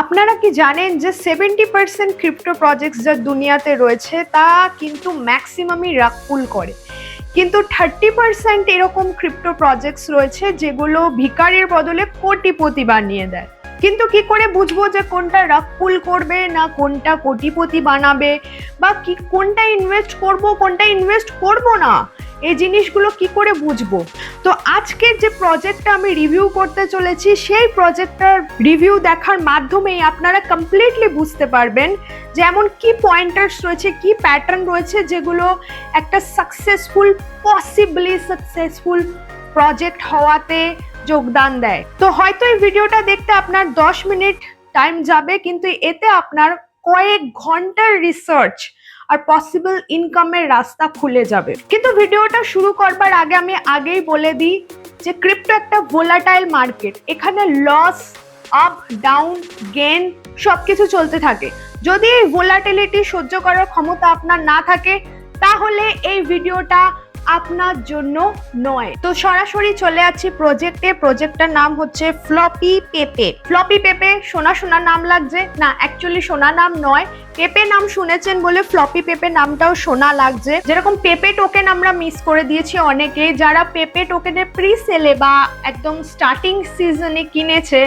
আপনারা কি জানেন যে সেভেন্টি পার্সেন্ট ক্রিপ্টো প্রজেক্টস যা দুনিয়াতে রয়েছে, তা কিন্তু ম্যাক্সিমামই রাগপুল করে? কিন্তু থার্টি পার্সেন্ট এরকম ক্রিপ্টো প্রজেক্টস রয়েছে, যেগুলো ভিকারের বদলে কোটিপতি বানিয়ে দেয়। কিন্তু কি করে বুঝব যে কোনটা রাগপুল করবে না কোনটা কোটিপতি বানাবে? বা কি, কোনটা ইনভেস্ট করব, কোনটা ইনভেস্ট করব না? এই জিনিসগুলো কি করে বুঝব? তো আজকের যে প্রজেক্টটা আমি রিভিউ করতে চলেছি, সেই প্রজেক্টটার রিভিউ দেখার মাধ্যমেই আপনারা কমপ্লিটলি বুঝতে পারবেন যে এমন কি পয়েন্টার্স রয়েছে, কি প্যাটার্ন রয়েছে যেগুলো একটা সাকসেসফুল পসিবলি সাকসেসফুল প্রজেক্ট হওয়াতে যোগদান দেয়। তো হয়তো এই ভিডিওটা দেখতে আপনার দশ মিনিট টাইম যাবে, কিন্তু এতে আপনার কয়েক ঘণ্টার রিসার্চ আর পসিবল ইনকামের রাস্তা খুলে যাবে। কিন্তু ভিডিওটা শুরু করবার আগে আমি আগেই বলে দিই যে ক্রিপ্টো একটা ভোলাটাইল মার্কেট এখানে লস আপ ডাউন গেন সব কিছু চলতে থাকে। যদি এই ভোলাটিলিটি সহ্য করার ক্ষমতা আপনার না থাকে, তাহলে এই ভিডিওটা আপনার জন্য নয়। তো সরাসরি চলে যাচ্ছি প্রজেক্টে প্রজেক্টটার নাম হচ্ছে ফ্লপি পেপে ফ্লপি পেপে সোনা সোনা নাম লাগছে। না অ্যাকচুয়ালি সোনা নাম নয়। পেপে নাম শুনেছেন বলে ফ্লপি পেপে নামটাও শোনা লাগছে। যেরকম পেপে টোকেন আমরা মিস করে দিয়েছি অনেকে, যারা পেপে টোকেনের প্রি সেলে বা একদম স্টার্টিং সিজনে কিনেছে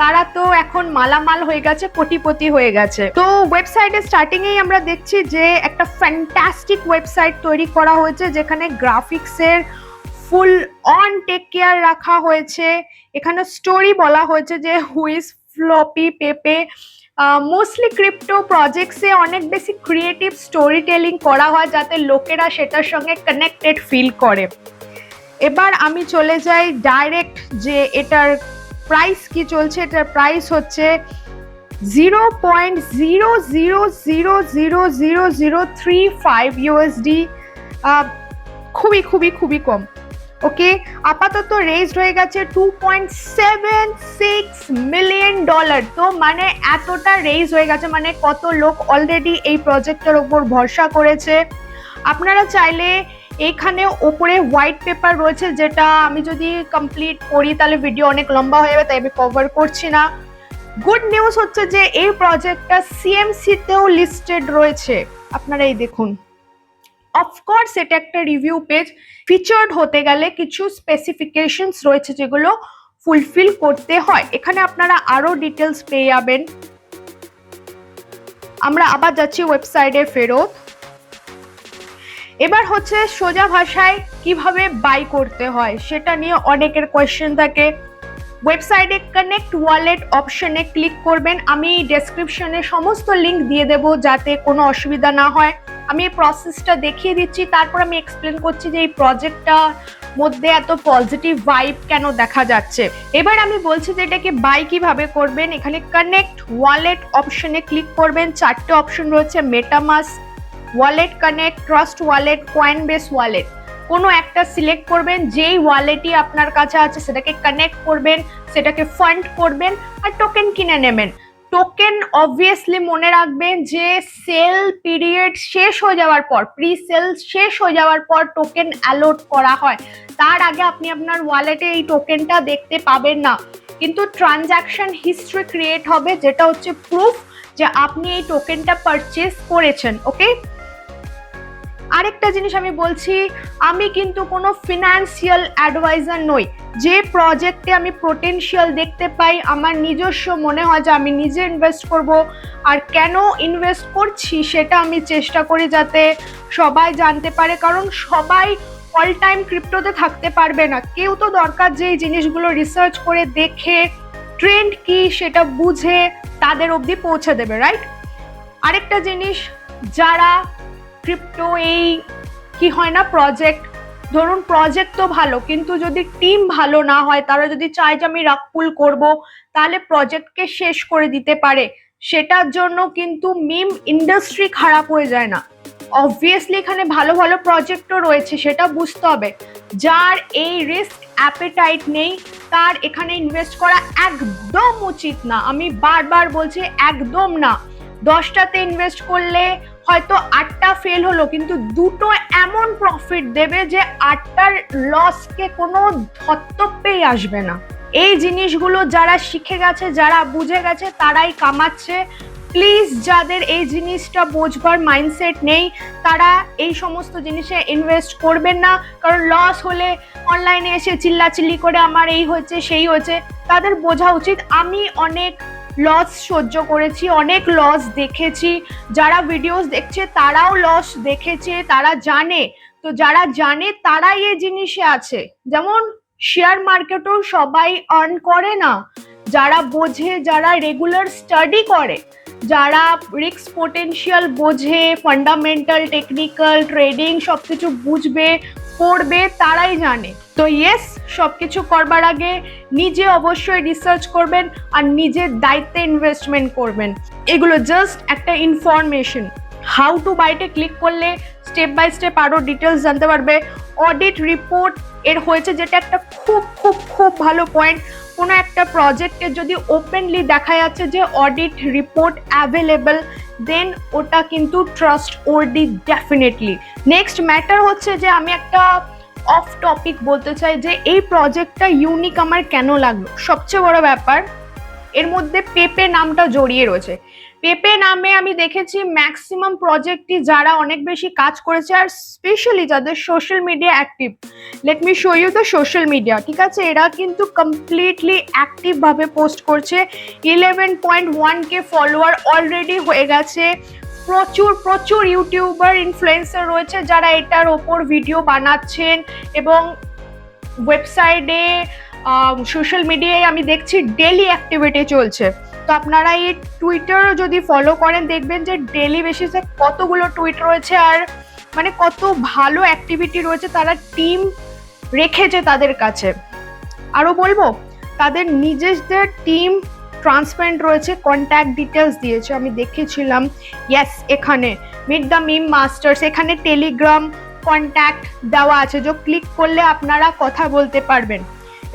তারা তো এখন মালামাল হয়ে গেছে, কোটিপতি হয়ে গেছে। তো ওয়েবসাইটে স্টার্টিং এই আমরা দেখছি যে একটা ফ্যান্টাস্টিক ওয়েবসাইট তৈরি করা হয়েছে, যেখানে গ্রাফিক্সের ফুল অন টেক কেয়ার রাখা হয়েছে। এখানে স্টোরি বলা হয়েছে যে হুইজ ফ্লপি পেপে মোস্টলি ক্রিপ্টো প্রজেক্টসে অনেক বেশি ক্রিয়েটিভ স্টোরি টেলিং করা হয়, যাতে লোকেরা সেটার সঙ্গে কানেক্টেড ফিল করে। এবার আমি চলে যাই ডাইরেক্ট যে এটার প্রাইস কি চলছে? এটার প্রাইস হচ্ছে zero point zero zero zero zero zero zero three five USD খুবই খুবই খুবই কম ওকে আপাতত রেজড হয়ে গেছে two point seven six million dollar তো মানে এতটা রেজ হয়ে গেছে মানে কত লোক অলরেডি এই প্রজেক্টের ওপর ভরসা করেছে। আপনারা চাইলে এইখানে ওপরে হোয়াইট পেপার রয়েছে, যেটা আমি যদি কমপ্লিট করি, তাহলে ভিডিও অনেক লম্বা হয়ে যাবে, তাই আমি কভার করছি না। গুড নিউজ হচ্ছে যে, এই প্রজেক্টটা সিএমসিতেও লিস্টেড রয়েছে। আপনারা এই দেখুন। অফকোর্স এটা একটা রিভিউ পেজ ফিচার্ড হতে গেলে কিছু স্পেসিফিকেশনস রয়েছে, যেগুলো ফুলফিল করতে হয়। এখানে আপনারা আরও ডিটেলস পেয়ে যাবেন। আমরা আবার যাচ্ছি ওয়েবসাইটে ফেরত। এবার হচ্ছে সোজা ভাষায় কীভাবে বাই করতে হয় সেটা নিয়ে অনেকের কোয়েশ্চেন থাকে। ওয়েবসাইটে কানেক্ট ওয়ালেট অপশনে ক্লিক করবেন। আমি ডেসক্রিপশনে সমস্ত লিঙ্ক দিয়ে দেব যাতে কোনো অসুবিধা না হয়। আমি এই প্রসেসটা দেখিয়ে দিচ্ছি, তারপর আমি এক্সপ্লেন করছি যে এই প্রজেক্টটা মধ্যে এত পজিটিভ ভাইব কেন দেখা যাচ্ছে। এবার আমি বলছি যে এটাকে বাই কীভাবে করবেন? এখানে কানেক্ট ওয়ালেট অপশনে ক্লিক করবেন। চারটে অপশন রয়েছে MetaMask wallet connect Trust wallet Coinbase wallet কোনো একটা সিলেক্ট করবেন, যেই ওয়ালেটই আপনার কাছে আছে, সেটাকে কানেক্ট করবেন, সেটাকে ফান্ড করবেন আর টোকেন কিনে নেবেন। টোকেন অবভিয়াসলি মনে রাখবেন যে সেল পিরিয়ড শেষ হয়ে যাওয়ার পর প্রি সেল শেষ হয়ে যাওয়ার পর টোকেন অ্যালোট করা হয়। তার আগে আপনি আপনার ওয়ালেটে এই টোকেনটা দেখতে পাবেন না। কিন্তু ট্রানজ্যাকশন হিস্ট্রি ক্রিয়েট হবে, যেটা হচ্ছে প্রুফ যে আপনি এই টোকেনটা পারচেস করেছেন ওকে আরেকটা জিনিস আমি বলছি, আমি কিন্তু কোনো ফিনান্সিয়াল অ্যাডভাইজার নই। যে প্রজেক্টে আমি পোটেনশিয়াল দেখতে পাই, আমার নিজস্ব মনে হয় যে আমি নিজে ইনভেস্ট করব। আর কেন ইনভেস্ট করছি সেটা আমি চেষ্টা করি যাতে সবাই জানতে পারে। কারণ সবাই অল টাইম ক্রিপ্টোতে থাকতে পারবে না। কেউ তো দরকার যে এই জিনিসগুলো রিসার্চ করে দেখে ট্রেন্ড কি সেটা বুঝে তাদের অবধি পৌঁছে দেবে রাইট আরেকটা জিনিস, যারা ক্রিপ্টো এই কি হয় না প্রজেক্ট ধরুন প্রজেক্ট তো ভালো, কিন্তু যদি টিম ভালো না হয়, তারা যদি চায় যে আমি রাগপুল করব, তাহলে প্রজেক্টকে শেষ করে দিতে পারে। সেটার জন্য কিন্তু মিম ইন্ডাস্ট্রি খারাপ হয়ে যায় না। অবভিয়াসলি এখানে ভালো ভালো প্রজেক্টও রয়েছে, সেটা বুঝতে হবে। যার এই রিস্ক অ্যাপেটাইট নেই, তার এখানে ইনভেস্ট করা একদম উচিত না। আমি বারবার বলছি একদম না। দশটাতে ইনভেস্ট করলে হয়তো আটটা ফেল হলো, কিন্তু দুটো এমন প্রফিট দেবে যে আটটার লসকে কোনো ধত্তব্যেই আসবে না। এই জিনিসগুলো যারা শিখে গেছে, যারা বুঝে গেছে, তারাই কামাচ্ছে। প্লিজ যাদের এই জিনিসটা বোঝবার মাইন্ডসেট নেই, তারা এই সমস্ত জিনিসে ইনভেস্ট করবেন না। কারণ লস হলে অনলাইনে এসে চিল্লাচিল্লি করে, আমার এই হচ্ছে সেই হচ্ছে তাদের বোঝা উচিত। আমি অনেক লস সহ্য করেছি, অনেক লস দেখেছি। যারা ভিডিওস দেখছে, তারাও লস দেখেছে, তারা জানে। তো যারা জানে, তারাই এই জিনিসে আছে। যেমন শেয়ার মার্কেটও সবাই আর্ন করে না। যারা বোঝে, যারা রেগুলার স্টাডি করে। যারা রিক্স পোটেনশিয়াল বোঝে ফান্ডামেন্টাল টেকনিক্যাল ট্রেডিং সব কিছু বুঝবে করবে তারাই জানে। তো ইয়েস সব কিছু করবার আগে নিজে অবশ্যই রিসার্চ করবেন আর নিজের দায়িত্বে ইনভেস্টমেন্ট করবেন। এগুলো জাস্ট একটা ইনফরমেশন হাউ টু বাইটে ক্লিক করলে স্টেপ বাই স্টেপ আরও ডিটেলস জানতে পারবে। অডিট রিপোর্ট এর হয়েছে যেটা একটা খুব খুব খুব ভালো পয়েন্ট কোনো একটা প্রজেক্টের যদি ওপেনলি দেখা যাচ্ছে যে অডিট রিপোর্ট অ্যাভেলেবল দেন ওটা কিন্তু trustworthy definitely next matter হচ্ছে যে আমি একটা অফ টপিক বলতে চাই যে এই প্রজেক্টটা ইউনিক আমার কেন লাগল? সবচেয়ে বড় ব্যাপার, এর মধ্যে পেপে নামটা জড়িয়ে রয়েছে। পেপে নামে আমি দেখেছি ম্যাক্সিমাম প্রজেক্টই যারা অনেক বেশি কাজ করেছে আর স্পেশালি যাদের social media active let me show you the social media ঠিক আছে? এরা কিন্তু কমপ্লিটলি অ্যাক্টিভভাবে পোস্ট করছে। Eleven point one K follower already হয়ে গেছে। প্রচুর প্রচুর ইউটিউবার ইনফ্লুয়েন্সার রয়েছে যারা এটার ওপর ভিডিও বানাচ্ছেন এবং ওয়েবসাইটে সোশ্যাল মিডিয়ায় আমি দেখছি ডেলি অ্যাক্টিভিটি চলছে। তো আপনারা এই টুইটার যদি ফলো করেন, দেখবেন যে ডেলি বেসিসে কতগুলো টুইট রয়েছে আর মানে কত ভালো অ্যাক্টিভিটি রয়েছে তারা টিম রেখেছে তাদের কাছে। আরও বলব, তাদের নিজেদের টিম ট্রান্সপারেন্ট রয়েছে কন্ট্যাক্ট ডিটেলস দিয়েছে। আমি দেখেছিলাম ইয়েস এখানে। মিট দ্য মিম মাস্টার্স এখানে টেলিগ্রাম কন্ট্যাক্ট দেওয়া আছে। যে ক্লিক করলে আপনারা কথা বলতে পারবেন।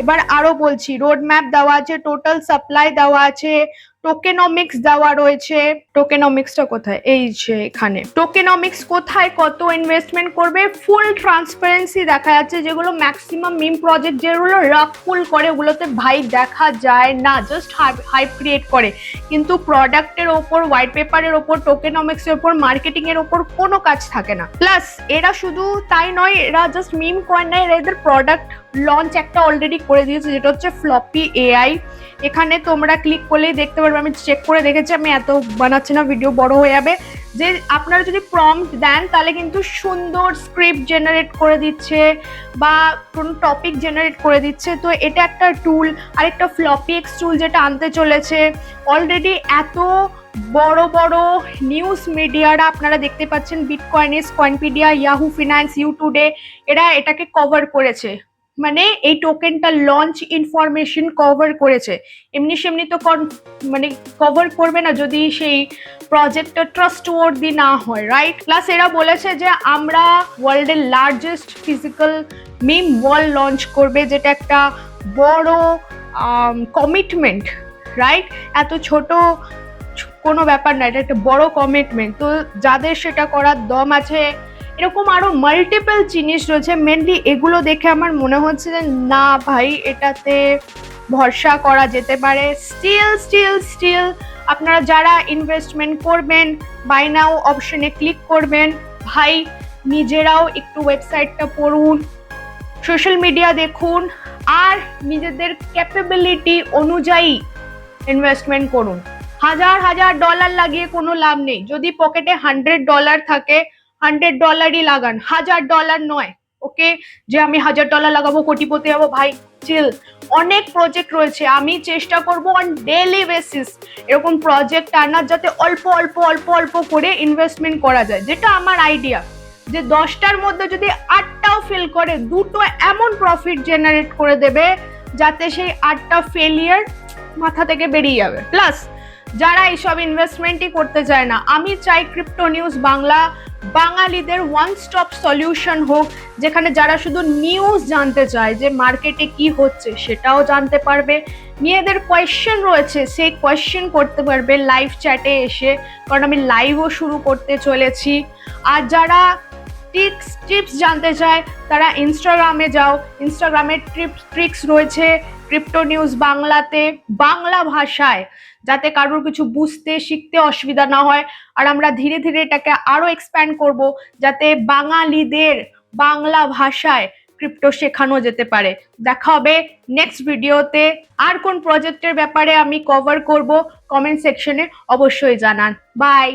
এবার আরও বলছি রোড ম্যাপ দেওয়া আছে টোটাল সাপ্লাই দেওয়া আছে টোকেনমিক্স দেওয়া রয়েছে। টোকেনমিক্সটা কোথায়? এই যে এখানে। টোকেনমিক্স কোথায়, কত ইনভেস্টমেন্ট করবে? ফুল ট্রান্সপারেন্সি দেখা যাচ্ছে যেগুলো ম্যাক্সিমাম মিম প্রজেক্ট যেগুলো রাফ ফুল করে, ওগুলোতে ভাই দেখা যায় না জাস্ট হাইপ ক্রিয়েট করে। কিন্তু প্রোডাক্টের ওপর হোয়াইট পেপারের ওপর টোকেনমিক্সের ওপর মার্কেটিং এর ওপর কোনো কাজ থাকে না। প্লাস এরা শুধু তাই নয়, এরা জাস্ট মিম কয়েন না এরা এদের প্রোডাক্ট লঞ্চ একটা অলরেডি করে দিয়েছে, যেটা হচ্ছে ফ্লপি এআই এখানে তোমরা ক্লিক করলেই দেখতে পারবে, আমি চেক করে দেখেছি, আমি এত বানাচ্ছি না ভিডিও বড় হয়ে যাবে। যে আপনারা যদি প্রম্পট দেন, তাহলে কিন্তু সুন্দর স্ক্রিপ্ট জেনারেট করে দিচ্ছে, বা কোনো টপিক জেনারেট করে দিচ্ছে। তো এটা একটা টুল আর একটা ফ্লপি এক্স টুল যেটা আনতে চলেছে। অলরেডি এত বড় বড় নিউজ মিডিয়ারা আপনারা দেখতে পাচ্ছেন বিটকয়েনিস কয়েনপিডিয়া ইয়াহু ফিনান্স ইউটুডে এরা এটাকে কভার করেছে। মানে এই টোকেনটা লঞ্চ ইনফরমেশন কভার করেছে। এমনি সেমনি তো মানে কভার করবে না যদি সেই প্রজেক্টটা ট্রাস্ট ওয়ার্দি না হয় রাইট প্লাস এরা বলেছে যে আমরা ওয়ার্ল্ডের largest physical meme wall launch করবে, যেটা একটা বড় কমিটমেন্ট রাইট এত ছোট কোনো ব্যাপার না, এটা একটা বড় কমিটমেন্ট তো যাদের সেটা করার দম আছে এরকম আরও মাল্টিপল জিনিস রয়েছে মেনলি এগুলো দেখে আমার মনে হচ্ছে যে না ভাই, এটাতে ভরসা করা যেতে পারে। স্টিল স্টিল স্টিল আপনারা যারা ইনভেস্টমেন্ট করবেন বাই নাও অপশনে ক্লিক করবেন, ভাই নিজেরাও একটু ওয়েবসাইটটা পড়ুন সোশ্যাল মিডিয়া দেখুন, আর নিজেদের ক্যাপাবিলিটি অনুযায়ী ইনভেস্টমেন্ট করুন। হাজার হাজার ডলার লাগিয়ে কোনো লাভ নেই। যদি পকেটে হান্ড্রেড ডলার থাকে হান্ড্রেড ডলারই লাগান, হাজার ডলার নয় ওকে যে আমি হাজার ডলার লাগাবো, কোটিপতি হব, ভাই চিল অনেক প্রজেক্ট রয়েছে, আমি চেষ্টা করব অন ডেলি বেসিস এরকম প্রজেক্ট আনার যাতে অল্প অল্প অল্প অল্প করে ইনভেস্টমেন্ট করা যায়। যেটা আমার আইডিয়া যে দশটার মধ্যে যদি আটটাও ফেল করে, দুটো এমন প্রফিট জেনারেট করে দেবে, যাতে সেই আটটা ফেলিয়ার মাথা থেকে বেরিয়ে যাবে। প্লাস যারা এইসব ইনভেস্টমেন্টই করতে চায় না, আমি চাই ক্রিপ্টো নিউজ বাংলা বাঙালিদের ওয়ান স্টপ সলিউশন হোক, যেখানে যারা শুধু নিউজ জানতে চায় যে মার্কেটে কি হচ্ছে সেটাও জানতে পারবে। মেয়েদের কোয়েশ্চেন রয়েছে, সেই কোয়েশ্চেন করতে পারবে লাইভ চ্যাটে এসে, কারণ আমি লাইভও শুরু করতে চলেছি। আর যারা টিক্স টিপস জানতে চায়, তারা ইনস্টাগ্রামে যাও। ইনস্টাগ্রামে ট্রিপস ট্রিক্স রয়েছে ক্রিপ্টো নিউজ বাংলাতে, বাংলা ভাষায়। যাতে কারোর কিছু বুঝতে, শিখতে অসুবিধা না হয়। আর আমরা ধীরে ধীরে এটাকে আরও এক্সপ্যান্ড করব যাতে বাঙালিদের বাংলা ভাষায় ক্রিপ্টো শেখানো যেতে পারে। দেখা হবে নেক্সট ভিডিওতে আর কোন প্রজেক্টের ব্যাপারে আমি কভার করব কমেন্ট সেকশনে অবশ্যই জানান। বাই